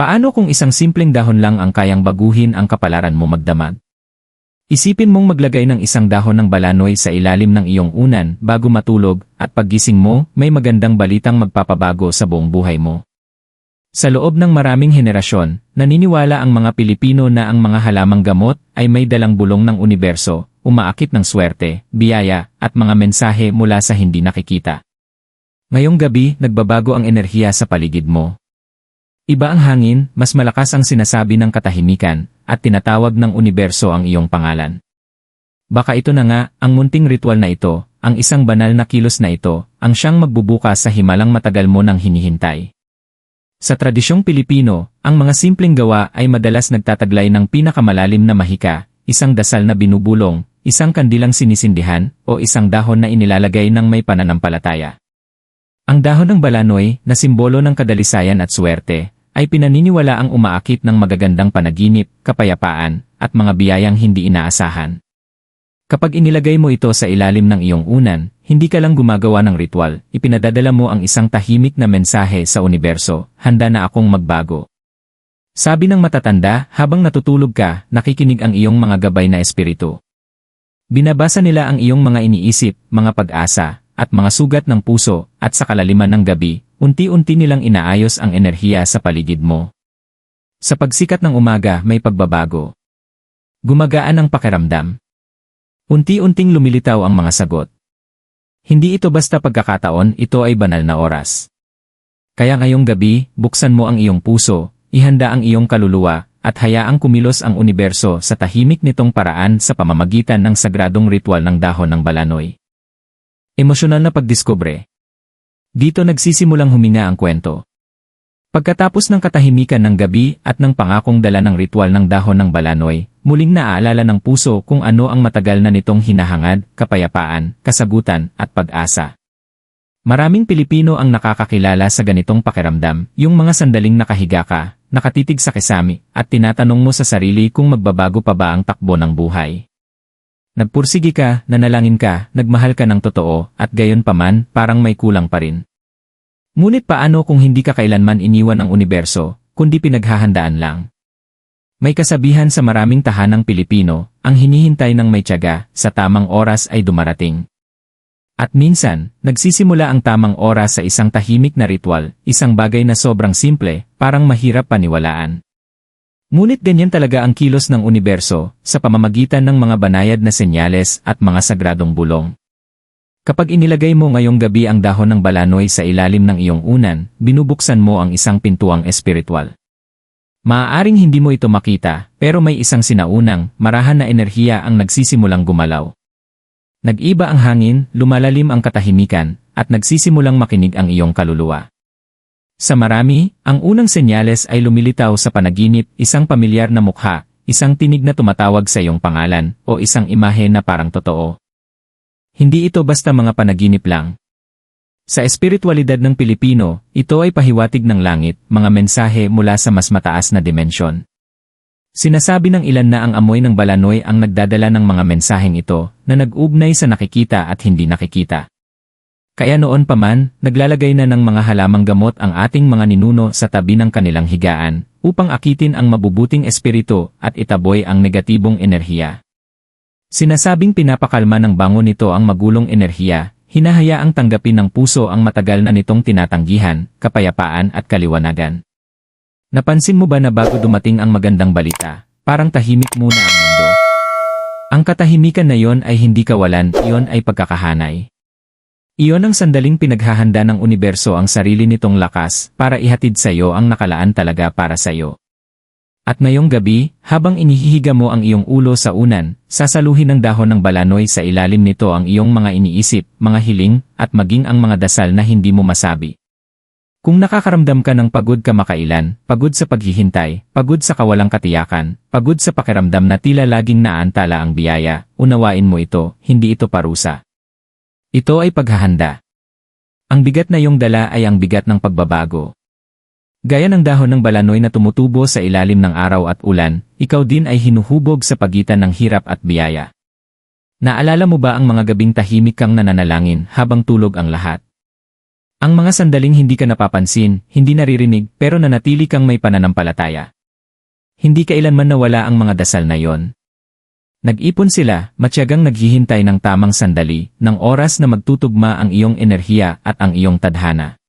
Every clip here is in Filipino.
Paano kung isang simpleng dahon lang ang kayang baguhin ang kapalaran mo magdamag? Isipin mong maglagay ng isang dahon ng balanoy sa ilalim ng iyong unan bago matulog at paggising mo, may magandang balitang magpapabago sa buong buhay mo. Sa loob ng maraming henerasyon, naniniwala ang mga Pilipino na ang mga halamang gamot ay may dalang bulong ng universo, umaakit ng swerte, biyaya, at mga mensahe mula sa hindi nakikita. Ngayong gabi, nagbabago ang enerhiya sa paligid mo. Iba ang hangin, mas malakas ang sinasabi ng katahimikan, at tinatawag ng universo ang iyong pangalan. Baka ito na nga, ang munting ritual na ito, ang isang banal na kilos na ito, ang siyang magbubukas sa himalang matagal mo nang hinihintay. Sa tradisyong Pilipino, ang mga simpleng gawa ay madalas nagtataglay ng pinakamalalim na mahika, isang dasal na binubulong, isang kandilang sinisindihan, o isang dahon na inilalagay ng may pananampalataya. Ang dahon ng balanoy, na simbolo ng kadalisayan at swerte, ay pinaniniwala ang umaakit ng magagandang panaginip, kapayapaan, at mga biyayang hindi inaasahan. Kapag inilagay mo ito sa ilalim ng iyong unan, hindi ka lang gumagawa ng ritual, ipinadadala mo ang isang tahimik na mensahe sa universo, handa na akong magbago. Sabi ng matatanda, habang natutulog ka, nakikinig ang iyong mga gabay na espiritu. Binabasa nila ang iyong mga iniisip, mga pag-asa, at mga sugat ng puso, at sa kalaliman ng gabi, unti-unti nilang inaayos ang enerhiya sa paligid mo. Sa pagsikat ng umaga may pagbabago. Gumagaan ang pakiramdam. Unti-unting lumilitaw ang mga sagot. Hindi ito basta pagkakataon, ito ay banal na oras. Kaya ngayong gabi, buksan mo ang iyong puso, ihanda ang iyong kaluluwa, at hayaang kumilos ang universo sa tahimik nitong paraan sa pamamagitan ng sagradong ritual ng dahon ng balanoy. Emosyonal na pagdiskubre. Dito nagsisimulang huminga ang kwento. Pagkatapos ng katahimikan ng gabi at ng pangakong dala ng ritual ng dahon ng balanoy, muling naaalala ng puso kung ano ang matagal na nitong hinahangad, kapayapaan, kasagutan, at pag-asa. Maraming Pilipino ang nakakakilala sa ganitong pakiramdam, yung mga sandaling nakahiga ka, nakatitig sa kisami, at tinatanong mo sa sarili kung magbabago pa ba ang takbo ng buhay. Nagpursigi ka, nanalangin ka, nagmahal ka ng totoo, at gayon paman, parang may kulang pa rin. Ngunit paano kung hindi ka kailanman iniwan ang universo, kundi pinaghahandaan lang? May kasabihan sa maraming tahanang Pilipino, ang hinihintay ng may tiyaga, sa tamang oras ay dumarating. At minsan, nagsisimula ang tamang oras sa isang tahimik na ritual, isang bagay na sobrang simple, parang mahirap paniwalaan. Ngunit ganyan talaga ang kilos ng universo, sa pamamagitan ng mga banayad na senyales at mga sagradong bulong. Kapag inilagay mo ngayong gabi ang dahon ng balanoy sa ilalim ng iyong unan, binubuksan mo ang isang pintuang espiritual. Maaaring hindi mo ito makita, pero may isang sinaunang, marahan na enerhiya ang nagsisimulang gumalaw. Nag-iba ang hangin, lumalalim ang katahimikan, at nagsisimulang makinig ang iyong kaluluwa. Sa marami, ang unang senyales ay lumilitaw sa panaginip, isang pamilyar na mukha, isang tinig na tumatawag sa iyong pangalan, o isang imahe na parang totoo. Hindi ito basta mga panaginip lang. Sa espiritualidad ng Pilipino, ito ay pahiwatig ng langit, mga mensahe mula sa mas mataas na dimensyon. Sinasabi ng ilan na ang amoy ng balanoy ang nagdadala ng mga mensaheng ito na nag-ugnay sa nakikita at hindi nakikita. Kaya noon pa man, naglalagay na ng mga halamang gamot ang ating mga ninuno sa tabi ng kanilang higaan upang akitin ang mabubuting espiritu at itaboy ang negatibong enerhiya. Sinasabing pinapakalma ng bango nito ang magulong enerhiya, hinahayaang tanggapin ng puso ang matagal na nitong tinatanggihan, kapayapaan at kaliwanagan. Napansin mo ba na bago dumating ang magandang balita, parang tahimik muna ang mundo? Ang katahimikan na yon ay hindi kawalan, iyon ay pagkakahanay. Iyon ang sandaling pinaghahanda ng universo ang sarili nitong lakas para ihatid sa iyo ang nakalaan talaga para sa iyo. At ngayong gabi, habang inihihiga mo ang iyong ulo sa unan, sasaluhin ng dahon ng balanoy sa ilalim nito ang iyong mga iniisip, mga hiling, at maging ang mga dasal na hindi mo masabi. Kung nakakaramdam ka ng pagod ka makailan, pagod sa paghihintay, pagod sa kawalang katiyakan, pagod sa pakiramdam na tila laging naantala ang biyaya, unawain mo ito, hindi ito parusa. Ito ay paghahanda. Ang bigat na iyong dala ay ang bigat ng pagbabago. Gaya ng dahon ng balanoy na tumutubo sa ilalim ng araw at ulan, ikaw din ay hinuhubog sa pagitan ng hirap at biyaya. Naalala mo ba ang mga gabing tahimik kang nananalangin habang tulog ang lahat? Ang mga sandaling hindi ka napapansin, hindi naririnig, pero nanatili kang may pananampalataya. Hindi kailanman nawala ang mga dasal na yon. Nag-ipon sila, matyagang naghihintay ng tamang sandali, ng oras na magtutugma ang iyong enerhiya at ang iyong tadhana.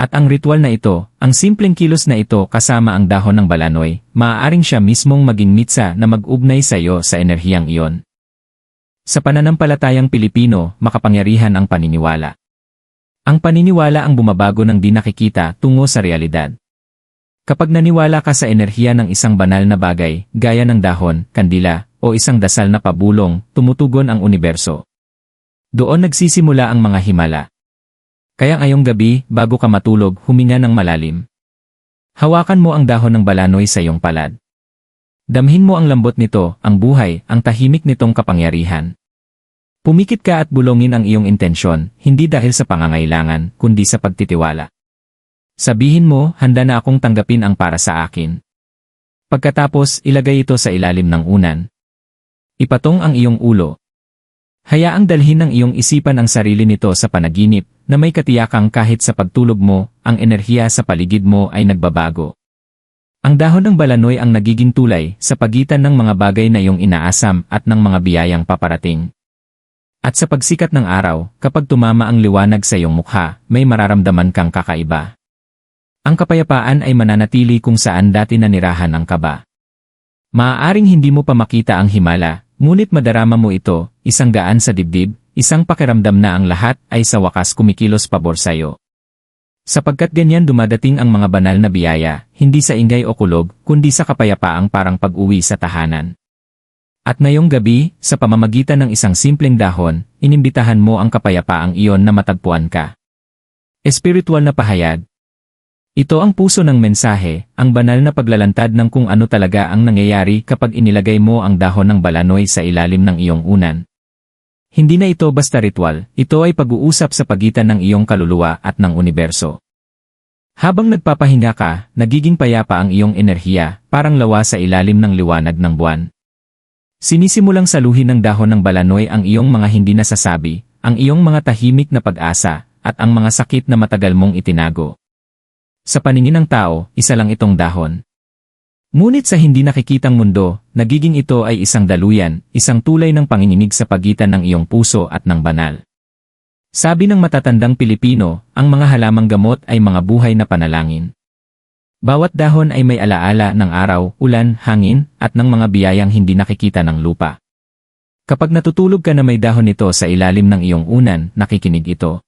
At ang ritual na ito, ang simpleng kilos na ito kasama ang dahon ng balanoy, maaaring siya mismong maging mitsa na mag-ugnay sa iyo sa enerhiyang iyon. Sa pananampalatayang Pilipino, makapangyarihan ang paniniwala. Ang paniniwala ang bumabago ng di nakikita tungo sa realidad. Kapag naniwala ka sa enerhiya ng isang banal na bagay, gaya ng dahon, kandila, o isang dasal na pabulong, tumutugon ang universo. Doon nagsisimula ang mga himala. Kaya ngayong gabi, bago ka matulog, huminga ng malalim. Hawakan mo ang dahon ng balanoy sa iyong palad. Damhin mo ang lambot nito, ang buhay, ang tahimik nitong kapangyarihan. Pumikit ka at bulongin ang iyong intensyon, hindi dahil sa pangangailangan, kundi sa pagtitiwala. Sabihin mo, handa na akong tanggapin ang para sa akin. Pagkatapos, ilagay ito sa ilalim ng unan. Ipatong ang iyong ulo. Hayaang dalhin ng iyong isipan ang sarili nito sa panaginip, na may katiyakang kahit sa pagtulog mo, ang enerhiya sa paligid mo ay nagbabago. Ang dahon ng balanoy ang nagiging tulay sa pagitan ng mga bagay na iyong inaasam at ng mga biyayang paparating. At sa pagsikat ng araw, kapag tumama ang liwanag sa iyong mukha, may mararamdaman kang kakaiba. Ang kapayapaan ay mananatili kung saan dati nanirahan ang kaba. Maaaring hindi mo pa makita ang himala, ngunit madarama mo ito, isang gaan sa dibdib, isang pakiramdam na ang lahat ay sa wakas kumikilos pabor sa iyo. Sapagkat ganyan dumadating ang mga banal na biyaya, hindi sa ingay o kulog, kundi sa kapayapaang parang pag-uwi sa tahanan. At ngayong gabi, sa pamamagitan ng isang simpleng dahon, inimbitahan mo ang kapayapaang iyon na matagpuan ka. Espiritual na pahayag. Ito ang puso ng mensahe, ang banal na paglalantad ng kung ano talaga ang nangyayari kapag inilagay mo ang dahon ng balanoy sa ilalim ng iyong unan. Hindi na ito basta ritual, ito ay pag-uusap sa pagitan ng iyong kaluluwa at ng universo. Habang nagpapahinga ka, nagiging payapa ang iyong enerhiya, parang lawa sa ilalim ng liwanag ng buwan. Sinisimulang saluhin ng dahon ng balanoy ang iyong mga hindi nasasabi, ang iyong mga tahimik na pag-asa, at ang mga sakit na matagal mong itinago. Sa paningin ng tao, isa lang itong dahon. Ngunit sa hindi nakikitang mundo, nagiging ito ay isang daluyan, isang tulay ng panginginig sa pagitan ng iyong puso at ng banal. Sabi ng matatandang Pilipino, ang mga halamang gamot ay mga buhay na panalangin. Bawat dahon ay may alaala ng araw, ulan, hangin, at ng mga biyayang hindi nakikita ng lupa. Kapag natutulog ka na may dahon nito sa ilalim ng iyong unan, nakikinig ito.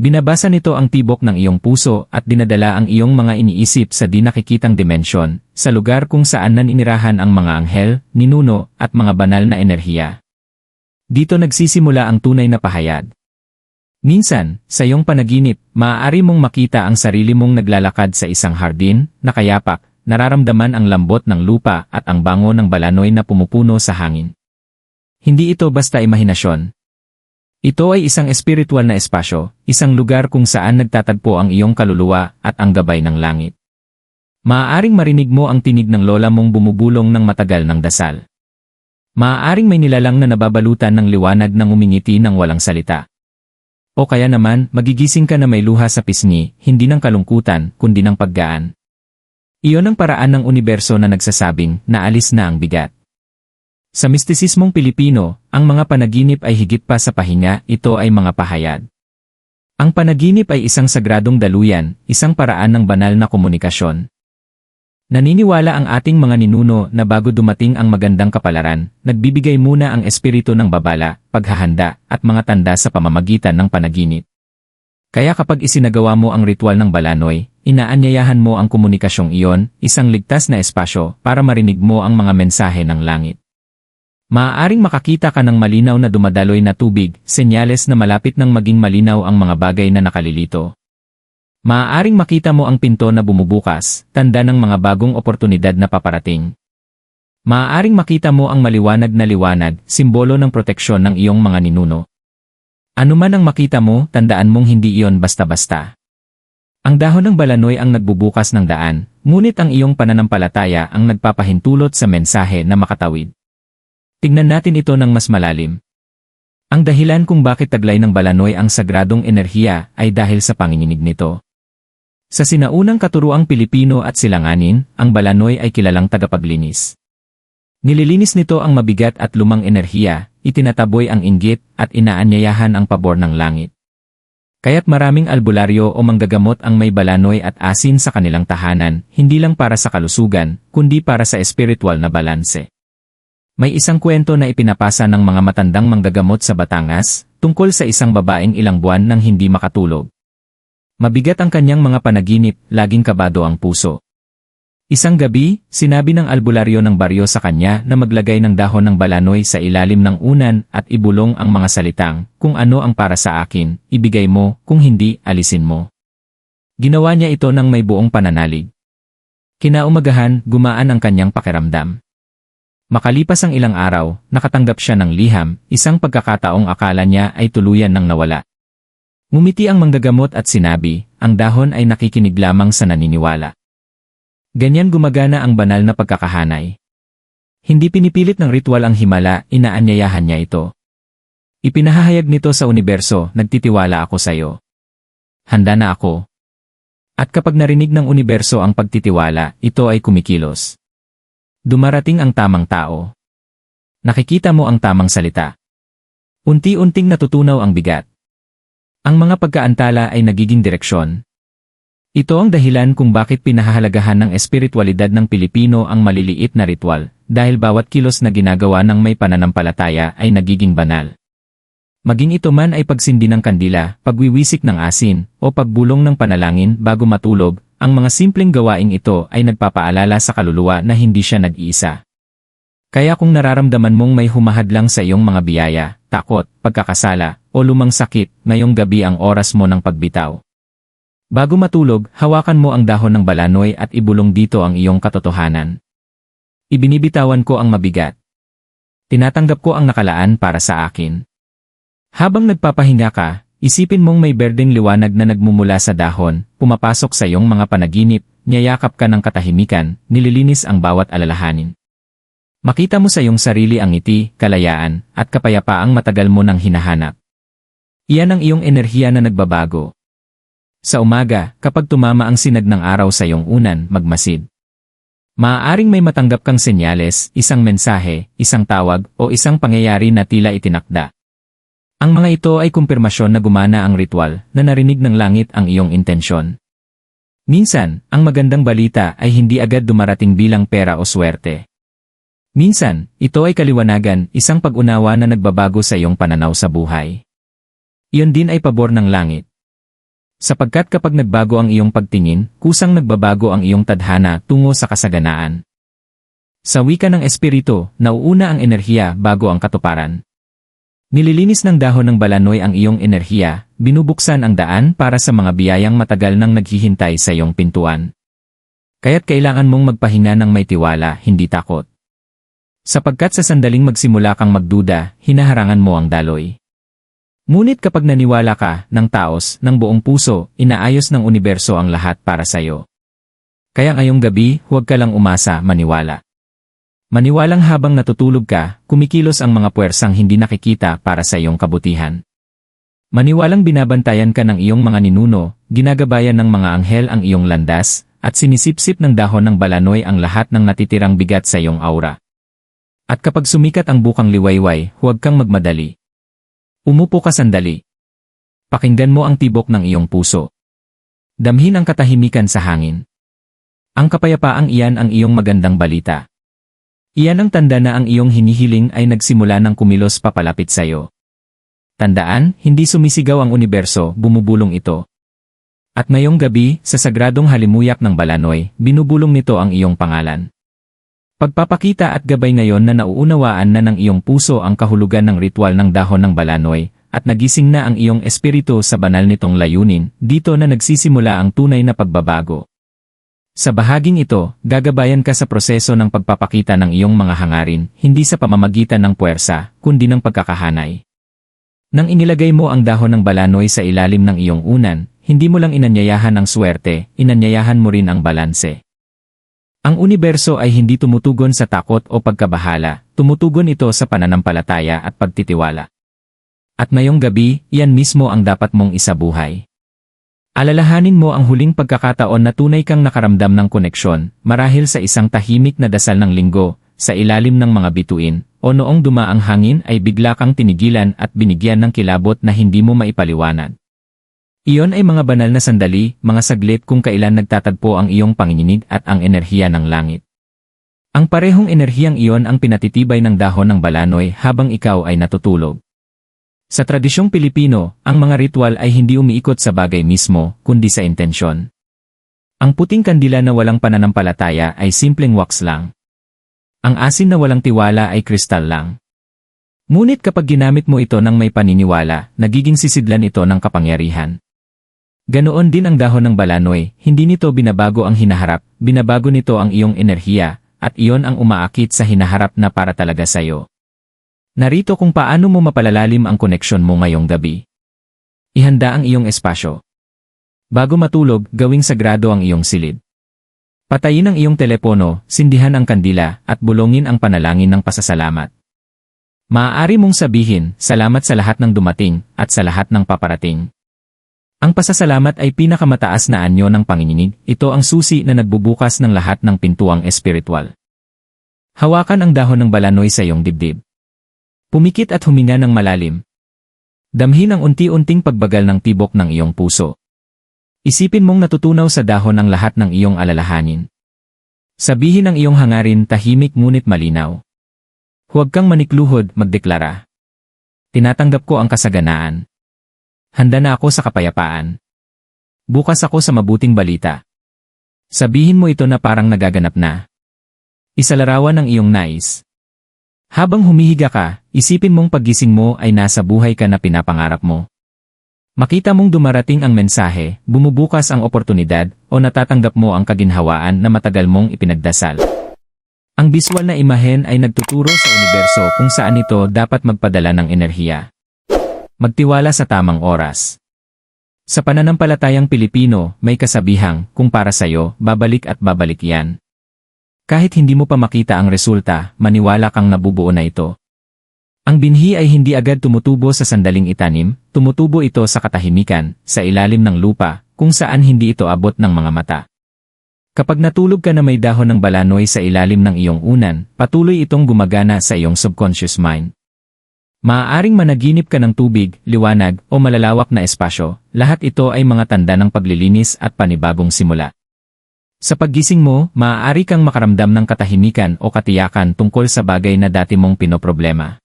Binabasa nito ang tibok ng iyong puso at dinadala ang iyong mga iniisip sa di nakikitang dimensyon, sa lugar kung saan naninirahan ang mga anghel, ninuno, at mga banal na enerhiya. Dito nagsisimula ang tunay na pahayag. Minsan, sa iyong panaginip, maaari mong makita ang sarili mong naglalakad sa isang hardin, nakayapak, nararamdaman ang lambot ng lupa at ang bango ng balanoy na pumupuno sa hangin. Hindi ito basta imahinasyon. Ito ay isang espiritual na espasyo, isang lugar kung saan nagtatagpo ang iyong kaluluwa at ang gabay ng langit. Maaaring marinig mo ang tinig ng lola mong bumubulong ng matagal ng dasal. Maaaring may nilalang na nababalutan ng liwanag ng umingiti ng walang salita. O kaya naman, magigising ka na may luha sa pisngi, hindi ng kalungkutan, kundi ng paggaan. Iyon ang paraan ng universo na nagsasabing, naalis na ang bigat. Sa mistisismong Pilipino, ang mga panaginip ay higit pa sa pahinga, ito ay mga pahayag. Ang panaginip ay isang sagradong daluyan, isang paraan ng banal na komunikasyon. Naniniwala ang ating mga ninuno na bago dumating ang magandang kapalaran, nagbibigay muna ang espiritu ng babala, paghahanda, at mga tanda sa pamamagitan ng panaginip. Kaya kapag isinagawa mo ang ritual ng balanoy, inaanyayahan mo ang komunikasyong iyon, isang ligtas na espasyo para marinig mo ang mga mensahe ng langit. Maaaring makakita ka ng malinaw na dumadaloy na tubig, senyales na malapit nang maging malinaw ang mga bagay na nakalilito. Maaaring makita mo ang pinto na bumubukas, tanda ng mga bagong oportunidad na paparating. Maaaring makita mo ang maliwanag na liwanag, simbolo ng proteksyon ng iyong mga ninuno. Ano man ang makita mo, tandaan mong hindi iyon basta-basta. Ang dahon ng balanoy ang nagbubukas ng daan, ngunit ang iyong pananampalataya ang nagpapahintulot sa mensahe na makatawid. Tignan natin ito ng mas malalim. Ang dahilan kung bakit taglay ng balanoy ang sagradong enerhiya ay dahil sa panginginig nito. Sa sinaunang katuruang Pilipino at silanganin, ang balanoy ay kilalang tagapaglinis. Nililinis nito ang mabigat at lumang enerhiya, itinataboy ang inggit at inaanyayahan ang pabor ng langit. Kaya't maraming albularyo o manggagamot ang may balanoy at asin sa kanilang tahanan, hindi lang para sa kalusugan, kundi para sa espiritual na balanse. May isang kwento na ipinapasa ng mga matandang manggagamot sa Batangas, tungkol sa isang babaeng ilang buwan nang hindi makatulog. Mabigat ang kanyang mga panaginip, laging kabado ang puso. Isang gabi, sinabi ng albularyo ng baryo sa kanya na maglagay ng dahon ng balanoy sa ilalim ng unan at ibulong ang mga salitang, kung ano ang para sa akin, ibigay mo, kung hindi, alisin mo. Ginawa niya ito ng may buong pananalig. Kinaumagahan, gumaan ang kanyang pakiramdam. Makalipas ang ilang araw, nakatanggap siya ng liham, isang pagkakataong akala niya ay tuluyan ng nawala. Ngumiti ang manggagamot at sinabi, ang dahon ay nakikinig lamang sa naniniwala. Ganyan gumagana ang banal na pagkakahanay. Hindi pinipilit ng ritual ang himala, inaanyayahan niya ito. Ipinahahayag nito sa universo, nagtitiwala ako sa iyo. Handa na ako. At kapag narinig ng universo ang pagtitiwala, ito ay kumikilos. Dumarating ang tamang tao. Nakikita mo ang tamang salita. Unti-unting natutunaw ang bigat. Ang mga pagkaantala ay nagiging direksyon. Ito ang dahilan kung bakit pinahahalagahan ng espiritualidad ng Pilipino ang maliliit na ritual, dahil bawat kilos na ginagawa ng may pananampalataya ay nagiging banal. Maging ito man ay pagsindi ng kandila, pagwiwisik ng asin, o pagbulong ng panalangin bago matulog, ang mga simpleng gawaing ito ay nagpapaalala sa kaluluwa na hindi siya nag-iisa. Kaya kung nararamdaman mong may humahadlang sa iyong mga biyaya, takot, pagkakasala, o lumang sakit, ngayong gabi ang oras mo ng pagbitaw. Bago matulog, hawakan mo ang dahon ng balanoy at ibulong dito ang iyong katotohanan. Ibinibitawan ko ang mabigat. Tinatanggap ko ang nakalaan para sa akin. Habang nagpapahinga ka, isipin mong may berdeng liwanag na nagmumula sa dahon, pumapasok sa iyong mga panaginip, niyayakap ka ng katahimikan, nililinis ang bawat alalahanin. Makita mo sa iyong sarili ang ngiti, kalayaan, at kapayapaang matagal mo nang hinahanap. Iyan ang iyong enerhiya na nagbabago. Sa umaga, kapag tumama ang sinag ng araw sa iyong unan, magmasid. Maaaring may matanggap kang senyales, isang mensahe, isang tawag, o isang pangyayari na tila itinakda. Ang mga ito ay kumpirmasyon na gumana ang ritual, na narinig ng langit ang iyong intensyon. Minsan, ang magandang balita ay hindi agad dumarating bilang pera o swerte. Minsan, ito ay kaliwanagan, isang pag-unawa na nagbabago sa iyong pananaw sa buhay. Iyon din ay pabor ng langit. Sapagkat kapag nagbago ang iyong pagtingin, kusang nagbabago ang iyong tadhana tungo sa kasaganaan. Sa wika ng espiritu, nauuna ang enerhiya bago ang katuparan. Nililinis ng dahon ng balanoy ang iyong enerhiya, binubuksan ang daan para sa mga biyayang matagal nang naghihintay sa iyong pintuan. Kaya't kailangan mong magpahinga ng may tiwala, hindi takot. Sapagkat sa sandaling magsimula kang magduda, hinaharangan mo ang daloy. Ngunit kapag naniwala ka, ng taos, ng buong puso, inaayos ng universo ang lahat para sa iyo. Kaya ngayong gabi, huwag ka lang umasa, maniwala. Maniwalang habang natutulog ka, kumikilos ang mga puwersang hindi nakikita para sa iyong kabutihan. Maniwalang binabantayan ka ng iyong mga ninuno, ginagabayan ng mga anghel ang iyong landas, at sinisipsip ng dahon ng balanoy ang lahat ng natitirang bigat sa iyong aura. At kapag sumikat ang bukang liwayway, huwag kang magmadali. Umupo ka sandali. Pakinggan mo ang tibok ng iyong puso. Damhin ang katahimikan sa hangin. Ang kapayapaang iyan ang iyong magandang balita. Iyan ang tanda na ang iyong hinihiling ay nagsimula ng kumilos papalapit sa iyo. Tandaan, hindi sumisigaw ang universo, bumubulong ito. At ngayong gabi, sa sagradong halimuyak ng Balanoy, binubulong nito ang iyong pangalan. Pagpapakita at gabay ngayon na nauunawaan na ng iyong puso ang kahulugan ng ritual ng dahon ng balanoy, at nagising na ang iyong espiritu sa banal nitong layunin, dito na nagsisimula ang tunay na pagbabago. Sa bahaging ito, gagabayan ka sa proseso ng pagpapakita ng iyong mga hangarin, hindi sa pamamagitan ng puwersa, kundi ng pagkakahanay. Nang inilagay mo ang dahon ng balanoy sa ilalim ng iyong unan, hindi mo lang inanyayahan ang swerte, inanyayahan mo rin ang balanse. Ang universo ay hindi tumutugon sa takot o pagkabahala, tumutugon ito sa pananampalataya at pagtitiwala. At ngayong gabi, yan mismo ang dapat mong isabuhay. Alalahanin mo ang huling pagkakataon na tunay kang nakaramdam ng koneksyon, marahil sa isang tahimik na dasal ng linggo, sa ilalim ng mga bituin, o noong dumaang hangin ay bigla kang tinigilan at binigyan ng kilabot na hindi mo maipaliwanag. Iyon ay mga banal na sandali, mga saglit kung kailan nagtatagpo ang iyong panginginig at ang enerhiya ng langit. Ang parehong enerhiyang iyon ang pinatitibay ng dahon ng balanoy habang ikaw ay natutulog. Sa tradisyong Pilipino, ang mga ritual ay hindi umiikot sa bagay mismo, kundi sa intensyon. Ang puting kandila na walang pananampalataya ay simpleng wax lang. Ang asin na walang tiwala ay kristal lang. Ngunit kapag ginamit mo ito ng may paniniwala, nagiging sisidlan ito ng kapangyarihan. Ganoon din ang dahon ng balanoy, hindi nito binabago ang hinaharap, binabago nito ang iyong enerhiya, at iyon ang umaakit sa hinaharap na para talaga sa'yo. Narito kung paano mo mapalalalim ang koneksyon mo ngayong gabi. Ihanda ang iyong espasyo. Bago matulog, gawing sagrado ang iyong silid. Patayin ang iyong telepono, sindihan ang kandila, at bulongin ang panalangin ng pasasalamat. Maaari mong sabihin, salamat sa lahat ng dumating, at sa lahat ng paparating. Ang pasasalamat ay pinakamataas na anyo ng panginginig, ito ang susi na nagbubukas ng lahat ng pintuang espiritual. Hawakan ang dahon ng balanoy sa iyong dibdib. Pumikit at huminga ng malalim. Damhin ang unti-unting pagbagal ng tibok ng iyong puso. Isipin mong natutunaw sa dahon ang lahat ng iyong alalahanin. Sabihin ang iyong hangarin tahimik ngunit malinaw. Huwag kang manikluhod, magdeklara. Tinatanggap ko ang kasaganaan. Handa na ako sa kapayapaan. Bukas ako sa mabuting balita. Sabihin mo ito na parang nagaganap na. Isalarawan ang iyong nais. Habang humihiga ka, isipin mong paggising mo ay nasa buhay ka na pinapangarap mo. Makita mong dumarating ang mensahe, bumubukas ang oportunidad, o natatanggap mo ang kaginhawaan na matagal mong ipinagdasal. Ang visual na imahen ay nagtuturo sa universo kung saan ito dapat magpadala ng enerhiya. Magtiwala sa tamang oras. Sa pananampalatayang Pilipino, may kasabihang, kung para sa'yo, babalik at babalik yan. Kahit hindi mo pa makita ang resulta, maniwala kang nabubuo na ito. Ang binhi ay hindi agad tumutubo sa sandaling itanim, tumutubo ito sa katahimikan, sa ilalim ng lupa, kung saan hindi ito abot ng mga mata. Kapag natulog ka na may dahon ng balanoy sa ilalim ng iyong unan, patuloy itong gumagana sa iyong subconscious mind. Maaaring managinip ka ng tubig, liwanag, o malalawak na espasyo, lahat ito ay mga tanda ng paglilinis at panibagong simula. Sa paggising mo, maaari kang makaramdam ng katahimikan o katiyakan tungkol sa bagay na dati mong pinoproblema.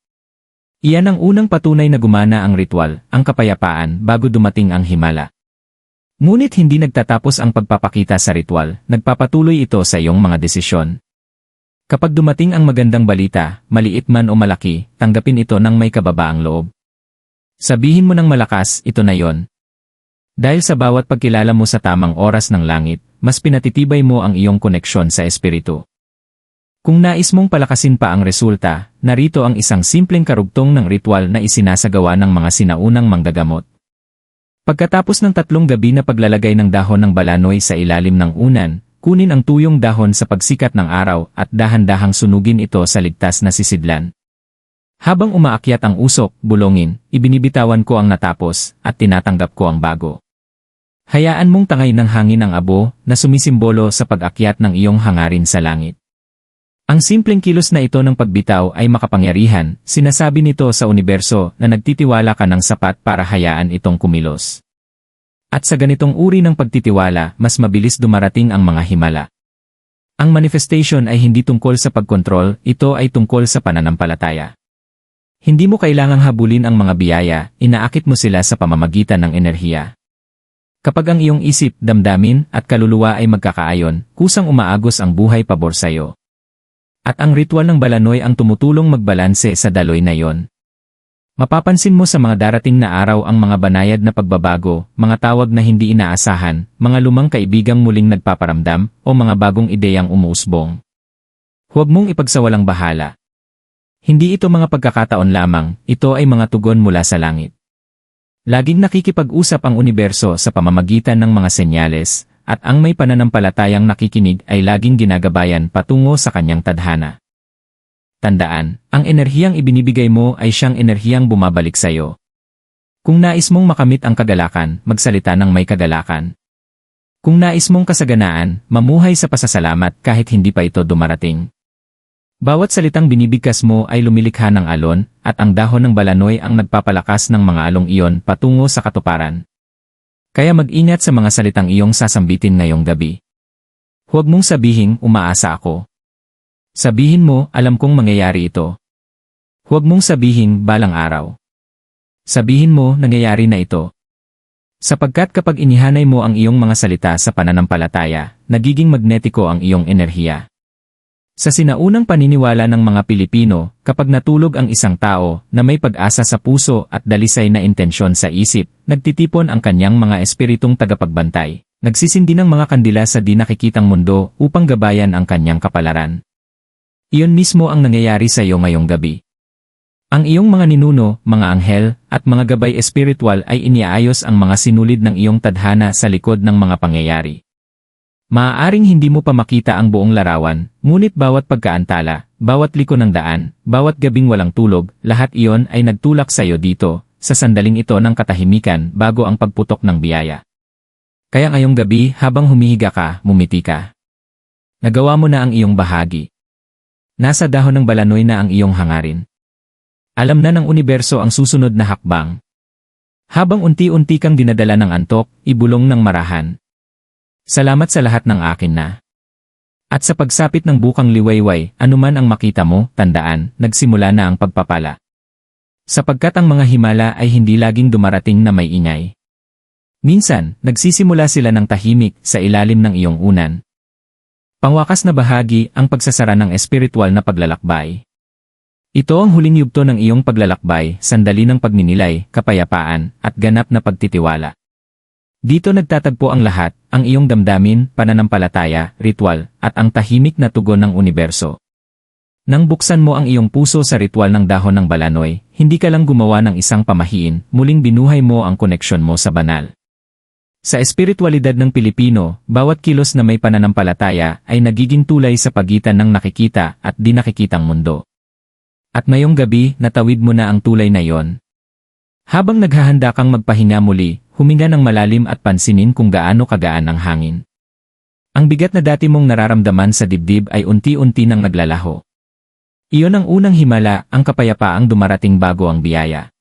Iyan ang unang patunay na gumana ang ritual, ang kapayapaan, bago dumating ang himala. Ngunit hindi nagtatapos ang pagpapakita sa ritual, nagpapatuloy ito sa iyong mga desisyon. Kapag dumating ang magandang balita, maliit man o malaki, tanggapin ito ng may kababaang loob. Sabihin mo ng malakas, ito na yon. Dahil sa bawat pagkilala mo sa tamang oras ng langit, mas pinatitibay mo ang iyong koneksyon sa espiritu. Kung nais mong palakasin pa ang resulta, narito ang isang simpleng karugtong ng ritual na isinasagawa ng mga sinaunang manggagamot. Pagkatapos ng tatlong gabi na paglalagay ng dahon ng balanoy sa ilalim ng unan, Kunin ang tuyong dahon sa pagsikat ng araw at dahan-dahang sunugin ito sa ligtas na sisidlan. Habang umaakyat ang usok, bulongin, ibinibitawan ko ang natapos at tinatanggap ko ang bago. Hayaan mong tangay ng hangin ang abo na sumisimbolo sa pag-akyat ng iyong hangarin sa langit. Ang simpleng kilos na ito ng pagbitaw ay makapangyarihan, sinasabi nito sa universo na nagtitiwala ka ng sapat para hayaan itong kumilos. At sa ganitong uri ng pagtitiwala, mas mabilis dumarating ang mga himala. Ang manifestation ay hindi tungkol sa pagkontrol, ito ay tungkol sa pananampalataya. Hindi mo kailangang habulin ang mga biyaya, inaakit mo sila sa pamamagitan ng enerhiya. Kapag ang iyong isip, damdamin, at kaluluwa ay magkakaayon, kusang umaagos ang buhay pabor sa'yo. At ang ritual ng balanoy ang tumutulong magbalanse sa daloy na yon. Mapapansin mo sa mga darating na araw ang mga banayad na pagbabago, mga tawag na hindi inaasahan, mga lumang kaibigang muling nagpaparamdam, o mga bagong ideyang umuusbong. Huwag mong ipagsawalang bahala. Hindi ito mga pagkakataon lamang, ito ay mga tugon mula sa langit. Laging nakikipag-usap ang universo sa pamamagitan ng mga senyales, at ang may pananampalatayang nakikinig ay laging ginagabayan patungo sa kanyang tadhana. Tandaan, ang enerhiyang ibinibigay mo ay siyang enerhiyang bumabalik sa iyo. Kung nais mong makamit ang kagalakan, magsalita ng may kagalakan. Kung nais mong kasaganaan, mamuhay sa pasasalamat kahit hindi pa ito dumarating. Bawat salitang binibigkas mo ay lumilikha ng alon, at ang dahon ng balanoy ang nagpapalakas ng mga along iyon patungo sa katuparan. Kaya mag-ingat sa mga salitang iyong sasambitin ngayong gabi. Huwag mong sabihing, umaasa ako. Sabihin mo, alam kong mangyayari ito. Huwag mong sabihin, balang araw. Sabihin mo, nangyayari na ito. Sapagkat kapag inihanay mo ang iyong mga salita sa pananampalataya, nagiging magnetiko ang iyong enerhiya. Sa sinaunang paniniwala ng mga Pilipino, kapag natulog ang isang tao na may pag-asa sa puso at dalisay na intensyon sa isip, nagtitipon ang kanyang mga espiritong tagapagbantay. Nagsisindi ng mga kandila sa di nakikitang mundo upang gabayan ang kanyang kapalaran. Iyon mismo ang nangyayari sa iyo ngayong gabi. Ang iyong mga ninuno, mga anghel, at mga gabay espiritual ay iniaayos ang mga sinulid ng iyong tadhana sa likod ng mga pangyayari. Maaaring hindi mo pa makita ang buong larawan, ngunit bawat pagkaantala, bawat liko ng daan, bawat gabing walang tulog, lahat iyon ay nagtulak sa iyo dito, sa sandaling ito ng katahimikan bago ang pagputok ng biyaya. Kaya ngayong gabi habang humihiga ka, mumiti ka. Nagawa mo na ang iyong bahagi. Nasa dahon ng balanoy na ang iyong hangarin. Alam na ng universo ang susunod na hakbang. Habang unti-unti kang dinadala ng antok, ibulong ng marahan. Salamat sa lahat ng akin na. At sa pagsapit ng bukang liwayway, anuman ang makita mo, tandaan, nagsimula na ang pagpapala. Sapagkat ang mga himala ay hindi laging dumarating na may ingay. Minsan, nagsisimula sila ng tahimik sa ilalim ng iyong unan. Pangwakas na bahagi ang pagsasara ng espiritual na paglalakbay. Ito ang huling yugto ng iyong paglalakbay, sandali ng pagninilay, kapayapaan, at ganap na pagtitiwala. Dito nagtatagpo ang lahat, ang iyong damdamin, pananampalataya, ritual, at ang tahimik na tugon ng universo. Nang buksan mo ang iyong puso sa ritual ng dahon ng balanoy, hindi ka lang gumawa ng isang pamahiin, muling binuhay mo ang koneksyon mo sa banal. Sa espiritualidad ng Pilipino, bawat kilos na may pananampalataya ay nagiging tulay sa pagitan ng nakikita at di nakikitang mundo. At ngayong gabi, natawid mo na ang tulay na yon. Habang naghahanda kang magpahinga muli, huminga ng malalim at pansinin kung gaano kagaan ang hangin. Ang bigat na dati mong nararamdaman sa dibdib ay unti-unti nang naglalaho. Iyon ang unang himala, ang kapayapaang dumarating bago ang biyaya.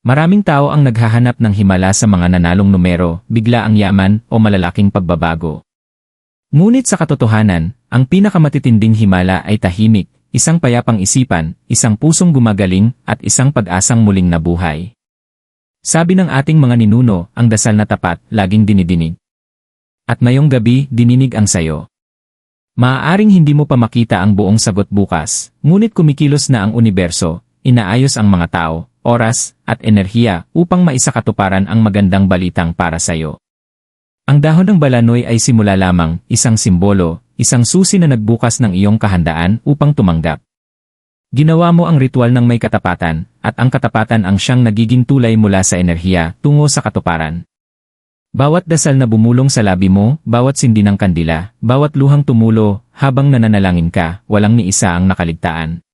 Maraming tao ang naghahanap ng himala sa mga nanalong numero, bigla ang yaman, o malalaking pagbabago. Ngunit sa katotohanan, ang pinakamatitinding himala ay tahimik, isang payapang isipan, isang pusong gumagaling, at isang pag-asang muling nabuhay. Sabi ng ating mga ninuno, ang dasal na tapat, laging dinidinig. At mayong gabi, dininig ang sayo. Maaaring hindi mo pa makita ang buong sagot bukas, ngunit kumikilos na ang universo, inaayos ang mga tao, oras, at enerhiya upang maisakatuparan ang magandang balitang para sayo. Ang dahon ng balanoy ay simula lamang, isang simbolo, isang susi na nagbukas ng iyong kahandaan upang tumanggap. Ginawa mo ang ritual ng may katapatan, at ang katapatan ang siyang nagiging tulay mula sa enerhiya tungo sa katuparan. Bawat dasal na bumulong sa labi mo, bawat sindi ng kandila, bawat luhang tumulo, habang nananalangin ka, walang ni isa ang nakaligtaan.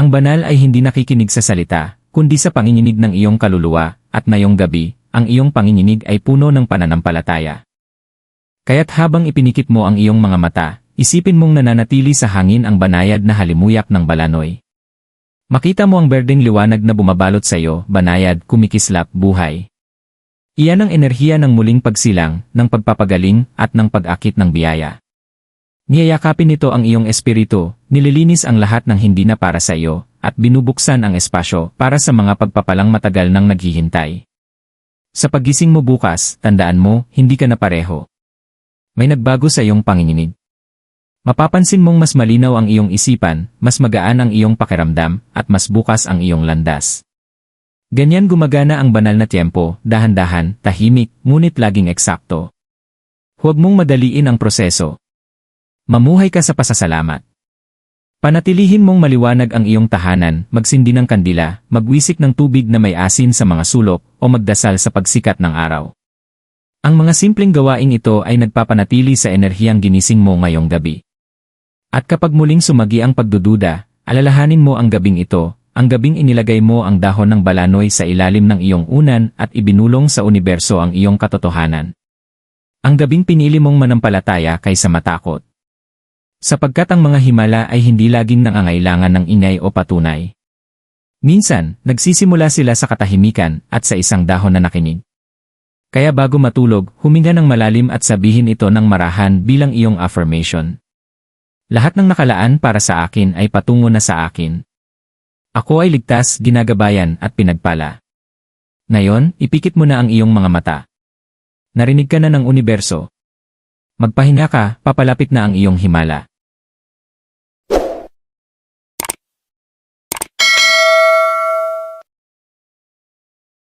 Ang banal ay hindi nakikinig sa salita, kundi sa panginginig ng iyong kaluluwa, at ngayong gabi, ang iyong panginginig ay puno ng pananampalataya. Kaya't habang ipinikit mo ang iyong mga mata, Isipin mong nananatili sa hangin ang banayad na halimuyak ng balanoy. Makita mo ang berdeng liwanag na bumabalot sa iyo, banayad, kumikislap, buhay. Iyan ang enerhiya ng muling pagsilang, ng pagpapagaling, at ng pag-akit ng biyaya. Niyayakapin nito ang iyong espiritu, nililinis ang lahat ng hindi na para sa iyo, at binubuksan ang espasyo para sa mga pagpapalang matagal nang naghihintay. Sa pagising mo bukas, tandaan mo, hindi ka na pareho. May nagbago sa iyong panginginig. Mapapansin mong mas malinaw ang iyong isipan, mas magaan ang iyong pakiramdam, at mas bukas ang iyong landas. Ganyan gumagana ang banal na tiempo, dahan-dahan, tahimik, ngunit laging eksakto. Huwag mong madaliin ang proseso. Mamuhay ka sa pasasalamat. Panatilihin mong maliwanag ang iyong tahanan, magsindi ng kandila, magwisik ng tubig na may asin sa mga sulok, o magdasal sa pagsikat ng araw. Ang mga simpleng gawaing ito ay nagpapanatili sa enerhiyang ginising mo ngayong gabi. At kapag muling sumagi ang pagdududa, alalahanin mo ang gabing ito, ang gabing inilagay mo ang dahon ng balanoy sa ilalim ng iyong unan at ibinulong sa universo ang iyong katotohanan. Ang gabing pinili mong manampalataya kaysa matakot. Sapagkat ang mga himala ay hindi laging nangangailangan ng ingay o patunay. Minsan, nagsisimula sila sa katahimikan at sa isang dahon na nakinig. Kaya bago matulog, huminga ng malalim at sabihin ito ng marahan bilang iyong affirmation. Lahat ng nakalaan para sa akin ay patungo na sa akin. Ako ay ligtas, ginagabayan at pinagpala. Ngayon, ipikit mo na ang iyong mga mata. Narinig ka na ng universo. Magpahinga ka, papalapit na ang iyong himala.